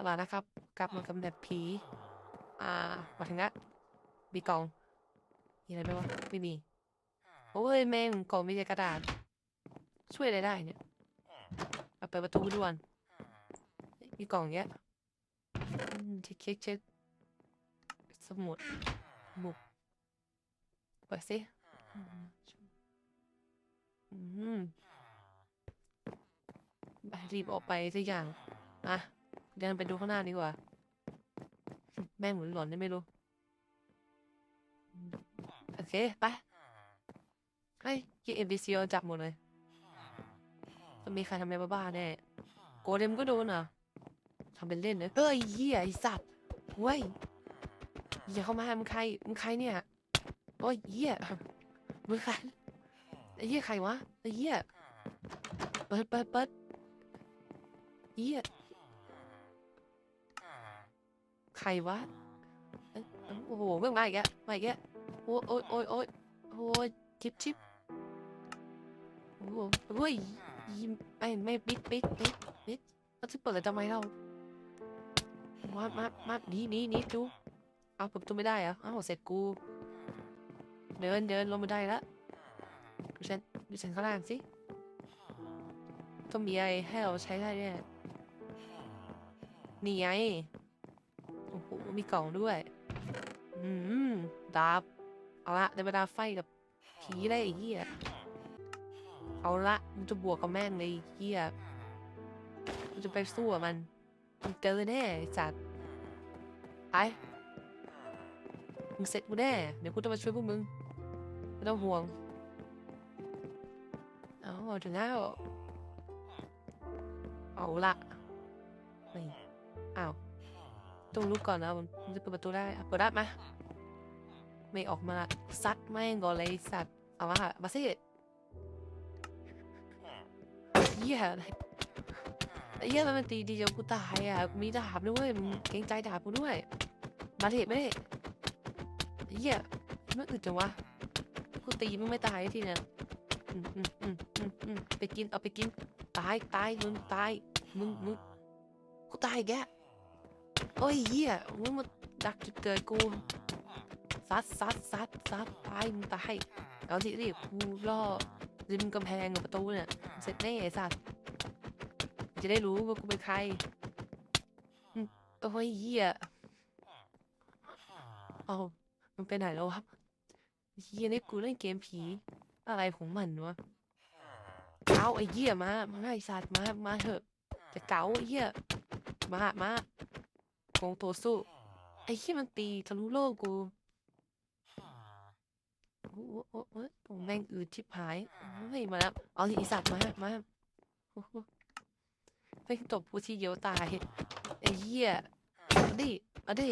เอาล่ะนะครับ กลับมากับแบบผี อ่ามาถึงล้วมีกล่อง มีอะไรไหมวะ ไม่มี โอ้ยแม่งกล่องมีแต่กระดาษ ช่วยอะไรได้เนี่ยเอาเปิดประตูด่วน มีกล่องเงี้ยอืมเช็คเช็คเช็คสมุดบุกเปิดสิอืมรีบออกไปสักอย่าง อะ เดินไปดูข้างหน้าดีกว่า แม่งหมือนหลอนได้ไม่รู้ โอเค ไปเฮ้ยเอ็มบีซีจับหมดเลยต้องมีใครทำอะไรบ้าๆแน่ โกเลมก็โดนอะทำเป็นเล่นนะเฮ้ยเหี้ยไอสัตว์เว้ยอย่าเข้ามามึงใครมึงใครเนี่ยโอ้ยเหี้ยมึงใครไอ้เหี้ยใครวะไอ้เหี้ยเปิดเปิดเปิดเหี้ย ใครวะโอ้โหเมื่อมาอีกแล้วมาอีกแล้วโอ้ยโอ้ยโอ้ยโอ้ยโอ้ยชิบชิบโอ้โหเฮ้ยยิ้มไม่ไม่ปิดปิดปิดปิดเราจะเปิดเลยทำไมเรามามามาหนีหนีหนีดูเอาเปิดประตูไม่ได้เหรออ้าวเสร็จกู เดินเดินลงมาได้แล้วดูฉันดูฉันข้างล่างสิต้องมีอะไรให้เราใช้ได้เนี่ยนี่ไงโอ้ มีกล่องด้วย อืม ดาบ เอาละได้เวลาไฟกับผีได้ไอ้เหี้ย เอาละมึงจะบวกกับแม่งเลยไอ้เหี้ยมึงจะไปสู้กับมันมึงเจอแน่ไอ้สัตว์ไปมึงเสร็จกูแน่ เดี๋ยวกูจะมาช่วยพวกมึง ไม่ต้องห่วงเอาถึงแล้วเอาละนี่อ้าว ต้องลุกก่อนนะมันจะเปิดประตูได้เปิดได้ไหมไม่ออกมาซัดแม่งก่อนเลยไอ้สัตว์เอามามาสิเหี้ยอะไรไอ้เหี้ยมันตีดีจนกูตายอะกูมีดาบด้วยมึงเกรงใจดาบกูด้วย มาเถอะไม่ได้ไอ้เหี้ยมันอึดจังวะกูตีมึงไม่ตายทีเนี่ยไปกินเอาไปกินตายตายมึงตายมึงมึงกูตายแก โอ้ยเหี้ยมึงมาดักจุดเกิดกูซัดซัดซัดซัดตายมึงตายเอาสิสิกูล่อริมกำแพงกับประตูเนี่ยเสร็จแน่ไอ้สัตว์จะได้รู้ว่ากูเป็นใครอืมโอ้ยเหี้ยเอามันไปไหนแล้ววะเหี้ยนี่กูเล่นเกมผี อะไรของมันวะเอาไอ้เหี้ยมา มาไอ้สัตว์มา มาเถอะ จะเก๋าไอ้เหี้ย มา มา กงตัวสู้ ไอ้ขี้มันตีทะลุโลกกูโอ้โหโอ้โหโอ้โหแม่งอืดชิบหายเฮ้ยมาแล้ว เอาสิไอสัตว์มามาโอ้โหแม่งตบผู้ที่เยียวตายไอ้เหี้ยอดิเอาดิ